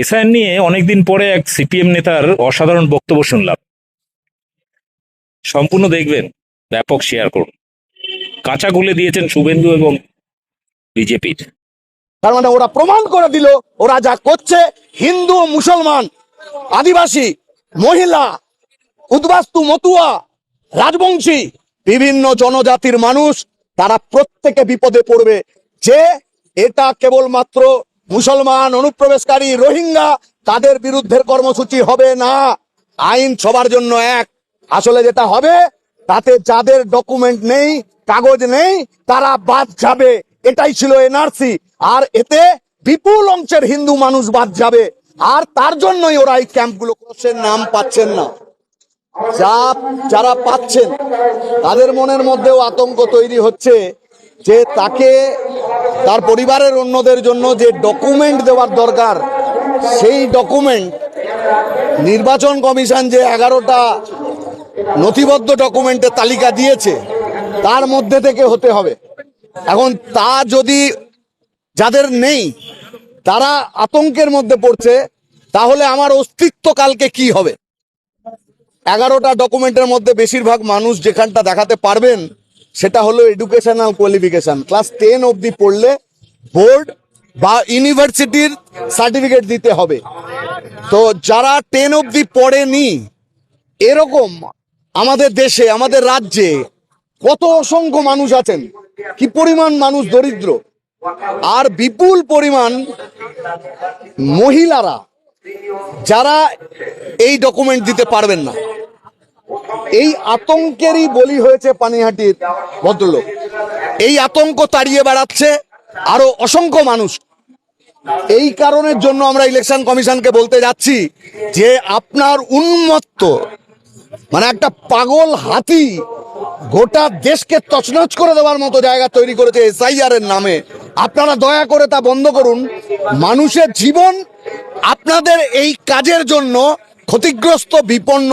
SIN নিয়ে অনেকদিন পরে এক সিপিএম নেতার অসাধারণ বক্তব্য শুনলাম। সম্পূর্ণ দেখবেন, ব্যাপক শেয়ার করুন। কাঁচা গুলে দিয়েছেন শুভেন্দু এবং বিজেপির। তার মানে ওরা প্রমাণ করে দিল, ওরা যা করছে, হিন্দু, মুসলমান, আদিবাসী, মহিলা, উদ্বাস্তু, মতুয়া, রাজবংশী, বিভিন্ন জনজাতির মানুষ, তারা প্রত্যেকে বিপদে পড়বে। যে, এটা কেবলমাত্র মুসলমান অনুপ্রবেশকারী রোহিঙ্গা, তাদের বিরুদ্ধে কর্মসূচি হবে না। আইন সবার জন্য এক। আসলে যেটা হবে, তাতে যাদের ডকুমেন্ট নেই, কাগজ নেই, তারা বাদ যাবে। এটাই ছিল এনআরসি। আর এতে বিপুল অংশের হিন্দু মানুষ বাদ যাবে। আর তার জন্যই ওরা এই ক্যাম্পগুলো করছেন নাম পাচ্ছেন না। যা যারা পাচ্ছেন, তাদের মনের মধ্যেও আতঙ্ক তৈরি হচ্ছে। যে তাকে তার পরিবারের অন্যদের জন্য যে ডকুমেন্ট দেওয়ার দরকার, সেই ডকুমেন্ট নির্বাচন কমিশন যে এগারোটা নথিবদ্ধ ডকুমেন্টের তালিকা দিয়েছে, তার মধ্যে থেকে হতে হবে। এখন তা যদি যাদের নেই, তারা আতঙ্কের মধ্যে পড়ছে, তাহলে আমার অস্তিত্ব কালকে কি হবে? এগারোটা ডকুমেন্টের মধ্যে বেশিরভাগ মানুষ যেখানটা দেখাতে পারবেন সেটা হলো এডুকেশনাল কোয়ালিফিকেশন ক্লাস টেন অবধি পড়লে বোর্ড বা ইউনিভার্সিটির সার্টিফিকেট দিতে হবে। তো যারা টেন অবধি পড়েনি, এরকম আমাদের দেশে, আমাদের রাজ্যে কত অসংখ্য মানুষ আছেন। কি পরিমাণ মানুষ দরিদ্র। আর বিপুল পরিমাণ মহিলারা যারা এই ডকুমেন্ট দিতে পারবেন না। এই আতঙ্কেরই বলি হয়েছে পানিহাটির ভদ্রলোক। এই আতঙ্ক তাড়িয়ে বেড়াচ্ছে আরও অসংখ্য মানুষ। এই কারণের জন্য আমরা ইলেকশন কমিশনকে বলতে যাচ্ছি যে আপনার উন্মত্ত মানে একটা পাগল হাতি গোটা দেশকে তছনছ করে দেওয়ার মতো জায়গা তৈরি করেছে এসআইআর এর নামে। আপনারা দয়া করে তা বন্ধ করুন। মানুষের জীবন আপনাদের এই কাজের জন্য ক্ষতিগ্রস্ত, বিপন্ন